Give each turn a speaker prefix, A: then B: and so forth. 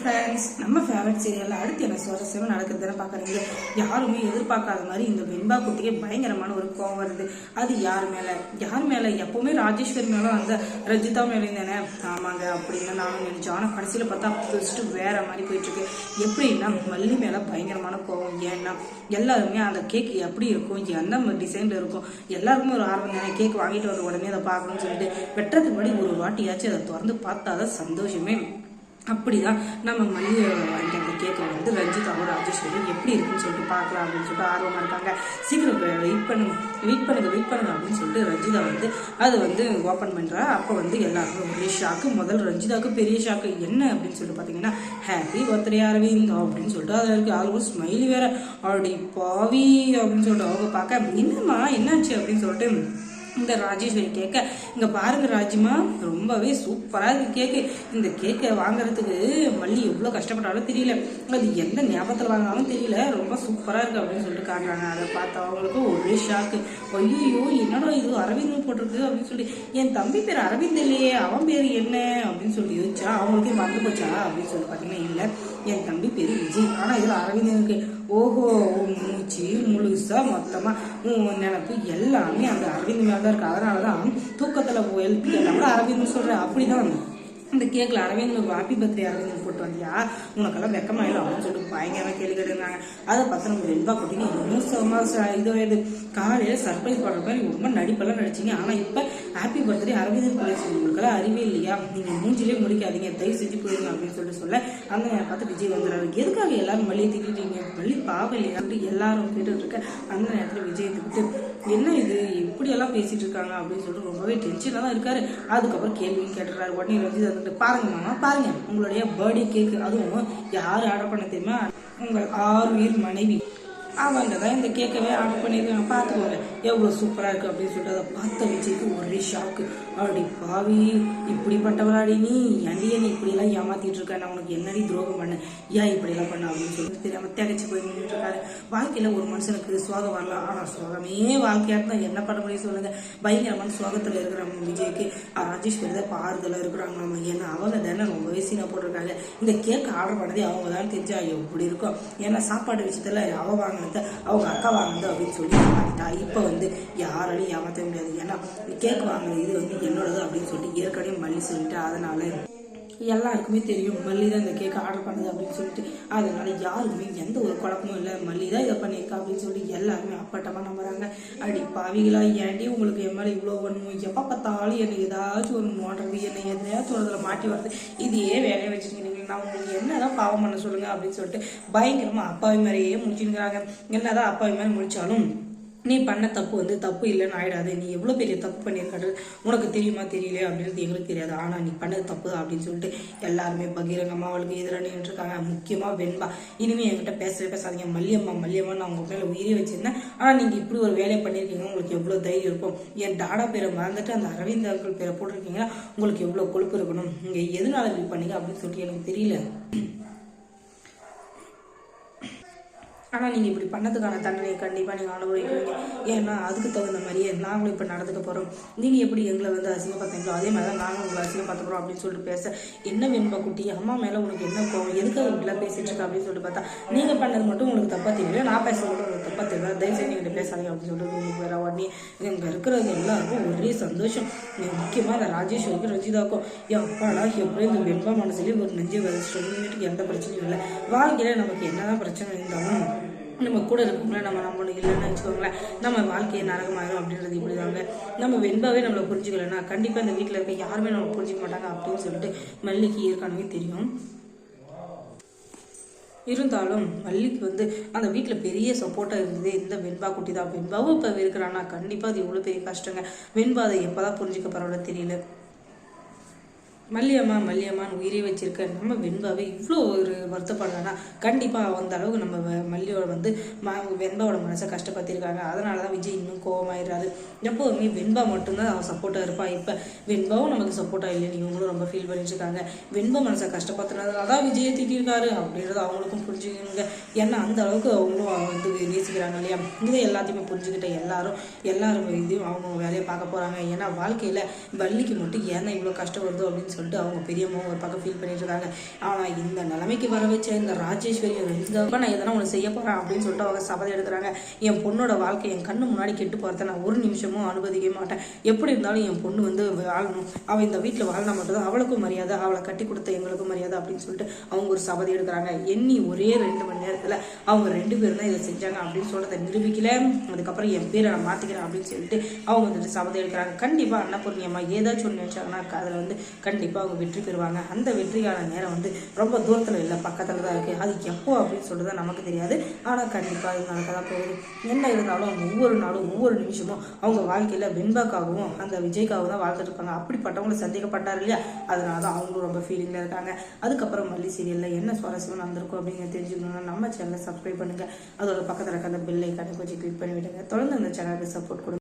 A: Friends நம்ம favourite சீரியலில் அடுத்து என்ன சுவாரஸ்யமாக நடக்குதுன்னு பார்க்குறீங்க யாருமே எதிர்பார்க்காத மாதிரி இந்த வெண்பா குட்டிக்கு பயங்கரமான ஒரு கோவம் வருது. அது யார் மேலே? யார் மேலே? எப்போவுமே ராஜேஸ்வரி மேலே அந்த ரஜிதா மேலே தானே? ஆமாங்க அப்படின்னு நானும் நினச்சேன். ஆனால் கடைசியில் பார்த்தா ஃபஸ்ட்டு வேற மாதிரி போயிட்டுருக்கு. எப்படின்னா மல்லி மேலே பயங்கரமான கோவம். ஏன்னா எல்லாருமே அந்த கேக் எப்படி இருக்கும்? எந்த டிசைனில் இருக்கும்? எல்லாருக்குமே ஒரு ஆர்வம் தானே? கேக் வாங்கிட்டு வந்த உடனே அதை பார்க்கணும்னு சொல்லிட்டு. வெட்டுறதுக்கு முன்னாடி ஒரு வாட்டியாச்சும் அதை திறந்து பார்த்தா தான் சந்தோஷமே. அப்படிதான். நம்ம மல்லி வாங்கிட்டு அந்த கேக்கை வந்து ரஞ்சிதாவும் ராஜேஸ்வரி எப்படி இருக்குன்னு சொல்லிட்டு பார்க்கலாம் அப்படின்னு சொல்லிட்டு ஆர்வமாக இருக்காங்க. சீக்கிரம் வெயிட் பண்ணுங்க. வெயிட் பண்ணுங்க வெயிட் பண்ணுங்க அப்படின்னு சொல்லிட்டு ரஞ்சிதா வந்து அது வந்து ஓப்பன் பண்ணுறா அப்போ வந்து எல்லாருக்கும் ஒரே ஷாக்கு முதல் ரஞ்சிதாவுக்கு பெரிய ஷாக்கு என்ன அப்படின்னு சொல்லிட்டு பார்த்தீங்கன்னா ஹாப்பி பர்த்டே அரவிந்த் அப்படின்னு சொல்லிட்டு அதில் இருக்கு. ஆல்மோஸ்ட் ஸ்மைலி வேற. அப்படி பாவி அப்படின்னு சொல்லிட்டு அவங்க பார்க்க என்னம்மா என்னாச்சு? அப்படின்னு சொல்லிட்டு இந்த ராஜேஸ்வரி கேட்க இங்க பாருங்க ராஜ்மா ரொம்பவே சூப்பரா இருக்கு கேக்கு. இந்த கேக்கை வாங்குறதுக்கு மல்லி எவ்வளவு கஷ்டப்பட்டாலும் தெரியல. அது எந்த ஞாபகத்துல வாங்கினாலும் தெரியல. ரொம்ப சூப்பரா இருக்கு அப்படின்னு சொல்லிட்டு காட்டுறாங்க. அதை பார்த்து அவங்களுக்கு ஒரே ஷாக்கு ஐயோ என்னடா இது? அரவிந்த் போட்டிருக்கு அப்படின்னு சொல்லி என் தம்பி பேர் அரவிந்த் இல்லையே அவன் பேர் என்ன? அப்படின்னு சொல்லி யோசிச்சா அவங்களுக்கே மறந்து போச்சா அப்படின்னு சொல்லி பார்த்தீங்கன்னா இல்லை. என் தம்பி பேர் விஜய். ஆனா இதுல அரவிந்தனுக்கு ஓஹோ மூச்சு முழுசா மொத்தமா நினப்பு எல்லாமே அந்த அரவிந்த் மேல தான் இருக்கு. அதனாலதான் தூக்கத்துல எழுப்பி எல்லாம் கூட அரவிந்த் சொல்றேன். அப்படிதான் இந்த கேக்கில் அரவிந்த் ஹாப்பி பர்த்டே அரவிந்த் போட்டு வந்தியா? உனக்கெல்லாம் வெக்கமாயிடும் அப்படின்னு சொல்லிட்டு பயங்கரமாக கேள்வி கேட்டுருந்தாங்க. அதை பார்த்து நம்ம ரெண்டு குட்டிங்க இன்னும் சும்மா இது காலையில் சர்ப்ரைஸ் பண்ணுற மாதிரி ரொம்ப நடிப்பெல்லாம் நடிச்சிங்க. ஆனால் இப்போ ஹாப்பி பர்த்டே அரவிந்த் காலேஜ் உங்களுக்கெல்லாம் அறிவே இல்லையா? நீங்கள் மூஞ்சிலே முடிக்காதீங்க. தயவு செஞ்சு போயிருங்க அப்படின்னு சொல்லிட்டு சொல்ல. அந்த நேரம் பார்த்து விஜய் வந்துடுறாரு. எதுக்காக எல்லாரும் மல்லியை திக்கிட்டீங்க? மல்லி பாவம் இல்லையா? அப்படின்னு எல்லாரும் கேட்டுட்டு இருக்க அந்த நேரத்தில் விஜய் திக்கிட்டு என்ன இது? இப்படியெல்லாம் பேசிட்டு இருக்காங்க? அப்படின்னு சொல்லிட்டு ரொம்பவே டென்ஷனாக தான் இருக்காரு. அதுக்கப்புறம் கேள்வியும் கேட்டுறாரு உடனே ரஞ்சித் இருக்கு பாருங்க மாமா பாருங்க. உங்களுடைய பர்த்டே கேக்கு அதுவும் யார் ஆர்டர் பண்ண தெரியுமா? உங்கள் ஆறுயிர் மனைவி. அவங்க தான் இந்த கேக்கவே ஆர்டர் பண்ணியிருக்காங்க பார்த்துக்கோங்க. எவ்வளோ சூப்பராக இருக்குது அப்படின்னு சொல்லிட்டு அதை பார்த்த விஜய்க்கு ஒரே ஷாக்கு அப்படி பாவி இப்படிப்பட்டவளாடி நீ என்னையே நீ இப்படிலாம் ஏமாத்திட்டு இருக்க? நான் உனக்கு என்னடி துரோகம் பண்ண? ஏன் இப்படிலாம் பண்ண அப்படின்னு சொல்லிட்டு தெரியாம தேகச்சு போய் நின்றுட்டு இருக்காரு. வாழ்க்கையில் ஒரு மனுஷனுக்கு சுவாகம் வரலாம் ஆனால் சுவாகமே வாழ்க்கையாக இருந்தால் என்ன பண்ண முடியும் சொல்லுங்க? பயங்கரமான சுவாகத்தில் இருக்கிறவங்க விஜய்க்கு. ராஜேஸ்வரி தான் பாறுதலாக இருக்கிறாங்க நம்ம ஏன்னா அவங்க தானே ரொம்பவே சீனா போட்டிருக்காங்க. இந்த கேக் ஆர்டர் பண்ணதே அவங்க தான் தெரிஞ்சா எப்படி இருக்கும்? ஏன்னா சாப்பாடு விஷயத்தில் அவள் வாங்கினது அவங்க அக்கா வாங்கினது அப்படின்னு சொல்லி இப்போ வந்து யாராலையும் ஏமாற்ற முடியாது. ஏன்னா கேக் வாங்கினது இது வந்து என்னோடது அப்படின்னு சொல்லிட்டு ஏற்கனவே மல்லி சொல்லிட்டு அதனால எல்லாருக்குமே தெரியும் மல்லி தான் இந்த கேக் ஆர்டர் பண்ணுது அப்படின்னு சொல்லிட்டு. அதனால யாருக்குமே எந்த ஒரு குழப்பமும் இல்லை. மல்லி தான் இதை பண்ணியிருக்கா அப்படின்னு சொல்லி எல்லாருமே அப்பட்டமாக நம்புறாங்க. அடி பாவிகளா ஏன்டி உங்களுக்கு என் மேலே இவ்வளோ பண்ணும் எப்போ பார்த்தாலும் என்னை ஏதாச்சும் ஒரு நோண்டுறது என்னை எதையாச்சும் ஒரு இதில் மாட்டி வருது இதையே வேலையை வச்சுருக்கீங்க நான் உங்களுக்கு என்னதான் பாவம் பண்ண சொல்லுங்கள் அப்படின்னு சொல்லிட்டு பயங்கரமாக அப்பாவி மாதிரியே முடிச்சுருக்கிறாங்க என்னதான் அப்பாவி மாதிரி முடித்தாலும் நீ பண்ண தப்பு வந்து தப்பு இல்லைன்னு ஆயிடாது. நீ எவ்வளோ பெரிய தப்பு பண்ணியிருக்காரு? உனக்கு தெரியுமா தெரியல அப்படின்றது எங்களுக்கு தெரியாது. ஆனால் நீ பண்ணது தப்பு தான் அப்படின்னு சொல்லிட்டு எல்லாருமே பகிரங்கமாக அவளுக்கு எதிராக நின்றுருக்காங்க. முக்கியமாக வெண்பா. இனிமேல் என்கிட்ட பேசவே பேசாதீங்க. மல்லியம்மா மல்லியம்மா நான் உங்கள் மேலே உயிரே வச்சுருந்தேன். ஆனால் நீங்கள் இப்படி ஒரு வேலையை பண்ணியிருக்கீங்க. உங்களுக்கு எவ்வளோ தைரியம் இருக்கும்? என் டாடா பேரை மறந்துட்டு அந்த அரவிந்த் அங்கிள் பேரை போட்டிருக்கீங்கன்னா உங்களுக்கு எவ்வளோ கொழுப்பு இருக்கணும்? நீங்கள் எதனால இப்படி பண்ணீங்க அப்படின்னு சொல்லிட்டு எனக்கு தெரியல. ஆனால் நீங்கள் இப்படி பண்ணதுக்கான தண்டனையை கண்டிப்பாக நீங்கள் அனுபவிக்கிறீங்க ஏன்னா அதுக்கு தகுந்த மாதிரியே நாங்களும் இப்போ நடந்துக்க போகிறோம் நீங்கள் எப்படி எங்களை வந்து அசிங்கப்படுத்தீங்களோ அதே மாதிரி தான் நாங்களும் உங்களை அசிங்கப்படுத்த போகிறோம் அப்படின்னு சொல்லிட்டு பேச என்ன வெண்பா குட்டி? அம்மா மேலே உனக்கு என்ன கோவம்? எதுக்காக இப்படிலாம் பேசிட்டு இருக்கா? அப்படின்னு சொல்லிட்டு பார்த்தா நீங்கள் பண்ணது மட்டும் உங்களுக்கு தப்பாக தெரியல. நான் பேசுறது மட்டும் உங்களுக்கு தப்பாக தெரியல. தயவுசெய்து நீங்கள் பேசாதீங்க. அப்படின்னு சொல்லிட்டு உங்களுக்கு வேற உடனே. இங்கே இருக்கிறவங்க எல்லாருக்கும் ஒரே சந்தோஷம். முக்கியமாக இந்த ராஜேஸ்வரிக்கும் ரஞ்சிதாக்கும் என் அப்பாடா எப்படி இந்த வெண்பா மனசுலேயே ஒரு நெஞ்சு வச்சுட்டு எந்த பிரச்சனையும் இல்லை. வாழ்க்கையில் நமக்கு என்னதான் பிரச்சனை இருந்தாலும் நம்ம கூட இருக்கவங்கள நம்ம நம்பணும். இல்லைன்னு வச்சுக்கோங்களேன் நம்ம வாழ்க்கையை நரகமாயிரும் அப்படின்றது இப்படி தாங்க நம்ம வெண்பாவே நம்மளை புரிஞ்சுக்கலன்னா கண்டிப்பாக இந்த வீட்டில் இருக்க யாருமே நம்மளை புரிஞ்சுக்க மாட்டாங்க அப்படின்னு சொல்லிட்டு மல்லிக்கு ஏற்கனவே தெரியும். இருந்தாலும் மல்லிக்கு வந்து அந்த வீட்டில் பெரிய சப்போர்ட்டாக இருந்தது இந்த வெண்பா குட்டி தான் வெண்பாவும் இப்போ இருக்கிறான்னா கண்டிப்பாக அது எவ்வளோ பெரிய கஷ்டங்க. வெண்பா அதை எப்போ தான் புரிஞ்சுக்க பரவாயில்ல தெரியல. மல்லியம்மா மல்லியம்மான்னு உயிரே வச்சிருக்க நம்ம வெண்பாவை இவ்வளோ ஒரு வருத்தப்படலன்னா கண்டிப்பாக அந்த அளவுக்கு நம்ம மல்லியோட வந்து ம வெண்பாவோட மனசை கஷ்டப்படுத்தியிருக்காங்க. அதனால தான் விஜய் இன்னும் கோவமாயிடுறாரு. எப்போதுமே வெண்பா மட்டும்தான் அவன் சப்போர்ட்டாக இருப்பா. இப்போ வெண்பாவும் நமக்கு சப்போர்ட்டாக இல்லைன்னு இவங்களும் ரொம்ப ஃபீல் பண்ணிட்டுருக்காங்க. வெண்பா மனசை கஷ்டப்படுத்துனதுனால தான் விஜயை திட்டிருக்காரு அப்படின்றது அவங்களுக்கும் புரிஞ்சுக்கணுங்க. ஏன்னா அந்த அளவுக்கு அவங்களும் வந்து நேசிக்கிறாங்க இல்லையா? இதை எல்லாத்தையுமே புரிஞ்சுக்கிட்ட எல்லாரும் எல்லாரும் இதையும் அவங்க வேலையை பார்க்க போகிறாங்க ஏன்னா வாழ்க்கையில் வள்ளிக்கு மட்டும் ஏன்னா இவ்வளோ கஷ்டம் வருதோ அப்படின்னு சொல்லிட்டு அவங்க பெரியம்மாவும் ஒரு பக்கம் ஃபீல் பண்ணிட்டு இருக்காங்க. ஆனால் இந்த நிலைமைக்கு வர வச்ச இந்த ராஜேஸ்வரி இந்த நான் எதனா ஒன்று செய்ய போகிறேன் அப்படின்னு சொல்லிட்டு அவங்க சபதம் எடுக்கிறாங்க. என் பொண்ணோட வாழ்க்கை என் கண்ணு முன்னாடி கெட்டு போகிறத நான் ஒரு நிமிஷமும் அனுமதிக்க மாட்டேன். எப்படி இருந்தாலும் என் பொண்ணு வந்து வாழணும். அவள் இந்த வீட்டில் வாழ்னா மட்டும்தான் அவளுக்கும் மரியாதை அவளை கட்டி கொடுத்த எங்களுக்கும் மரியாதை அப்படின்னு சொல்லிட்டு அவங்க ஒரு சபதம் எடுக்கிறாங்க. எண்ணி ஒரே ரெண்டு மணி நேரத்தில் அவங்க ரெண்டு பேரும் தான் இதை செஞ்சாங்க அப்படின்னு சொல்றதை நிரூபிக்கல. அதுக்கப்புறம் என் பேரை நான் மாற்றிக்கிறேன் அப்படின்னு சொல்லிட்டு அவங்க வந்துட்டு சபதம் எடுக்கிறாங்க. கண்டிப்பாக அன்னபூர்ணி அம்மா ஏதாச்சும் ஒன்று நினச்சாங்கன்னா அதில் வந்து கண்டிப்பாக அவங்க வெற்றி பெறுவாங்க. அந்த வெற்றிக்கான நேரம் வந்து ரொம்ப தூரத்தில் இல்லை பக்கத்தில் தான் இருக்குது அது எப்போ அப்படின்னு சொல்லிட்டு தான் நமக்கு தெரியாது. ஆனால் கண்டிப்பாக அது நடக்க தான் போகுது. என்ன இருந்தாலும் ஒவ்வொரு நாளும் ஒவ்வொரு நிமிஷமும் அவங்க வாழ்க்கையில் வெண்பாக்காகவும் அந்த விஜய்க்காகவும் தான் வாழ்ந்துட்டு இருப்பாங்க. அப்படிப்பட்டவங்களை சந்தேகப்பட்டார் இல்லையா? அதனால தான் அவங்களும் ரொம்ப ஃபீலிங்கில் இருக்காங்க. அதுக்கப்புறம் மல்லி சீரியலில் என்ன சுவாரஸ்யம் நடந்திருக்கும் அப்படிங்கிறத தெரிஞ்சுக்கணும்னா நம்ம சேனலை சப்ஸ்கிரைப் பண்ணுங்கள் அதோட பக்கத்தில் இருக்க அந்த பெல் ஐக்கானை கொஞ்சம் கிளிக் பண்ணி விடுங்க தொடர்ந்து அந்த சேனலுக்கு சப்போர்ட் கொடுங்க.